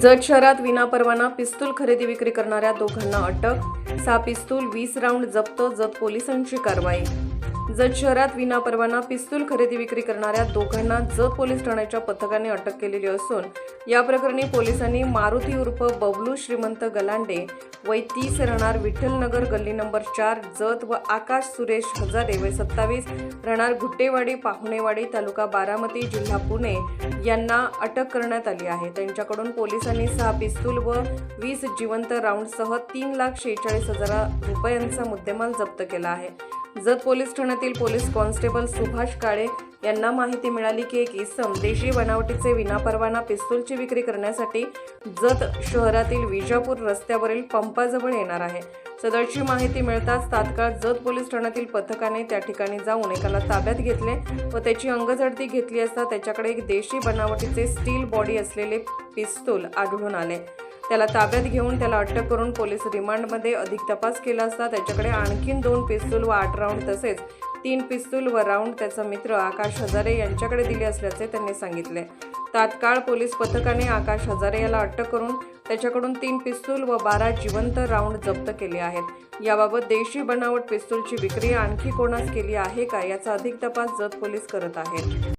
जत शहरात विनापरवाना पिस्तूल खरेदी विक्री करणाऱ्या दोघांना अटक सहा पिस्तूल वीस राऊंड जप्त जत पोलिसांची कारवाई जत शहरात विनापरवाना पिस्तूल खरेदी विक्री करणाऱ्या दोघांना जत पोलीस ठाण्याच्या पथकाने अटक केलेली असून या प्रकरणी पोलिसांनी मारुती उर्फ बबलू श्रीमंत गलांडे वय तीस राहणार विठ्ठलनगर गल्ली नंबर चार जत व आकाश सुरेश हजारे वय सत्तावीस राहणार गुट्टेवाडी पाहुणेवाडी तालुका बारामती जिल्हा पुणे यांना अटक करण्यात आली आहे. त्यांच्याकडून पोलिसांनी सहा पिस्तूल व वीस जिवंत राऊंडसह तीन लाख शेहेचाळीस हजार रुपयांचा मुद्देमाल जप्त केला आहे. जत पोलीस ठाण्यातील पोलीस कॉन्स्टेबल सुभाष काळे यांना माहिती मिळाली की एक इसम देशी बनावटीचे विनापरवाना पिस्तूलची विक्री करण्यासाठी जत शहरातील विजापूर रस्त्यावरील पंपाजवळ येणार आहे. सदरची माहिती मिळताच तात्काळ जत पोलीस ठाण्यातील पथकाने त्या ठिकाणी जाऊन एकाला ताब्यात घेतले व त्याची अंगझडती घेतली असता त्याच्याकडे एक देशी बनावटीचे स्टील बॉडी असलेले पिस्तूल आढळून आले. त्याला ताब्यात घेऊन त्याला अटक करून पोलीस रिमांडमध्ये अधिक तपास केला असता त्याच्याकडे आणखीन दोन पिस्तूल व आठ राऊंड तसेच तीन पिस्तूल व राऊंड त्याचा मित्र आकाश हजारे यांच्याकडे दिले असल्याचे त्यांनी सांगितले. तात्काळ पोलीस पथकाने आकाश हजारे याला अटक करून त्याच्याकडून तीन पिस्तूल व बारा जिवंत राऊंड जप्त केले आहेत. याबाबत देशी बनावट पिस्तूलची विक्री आणखी कोणास केली आहे का याचा अधिक तपास जत पोलीस करत आहेत.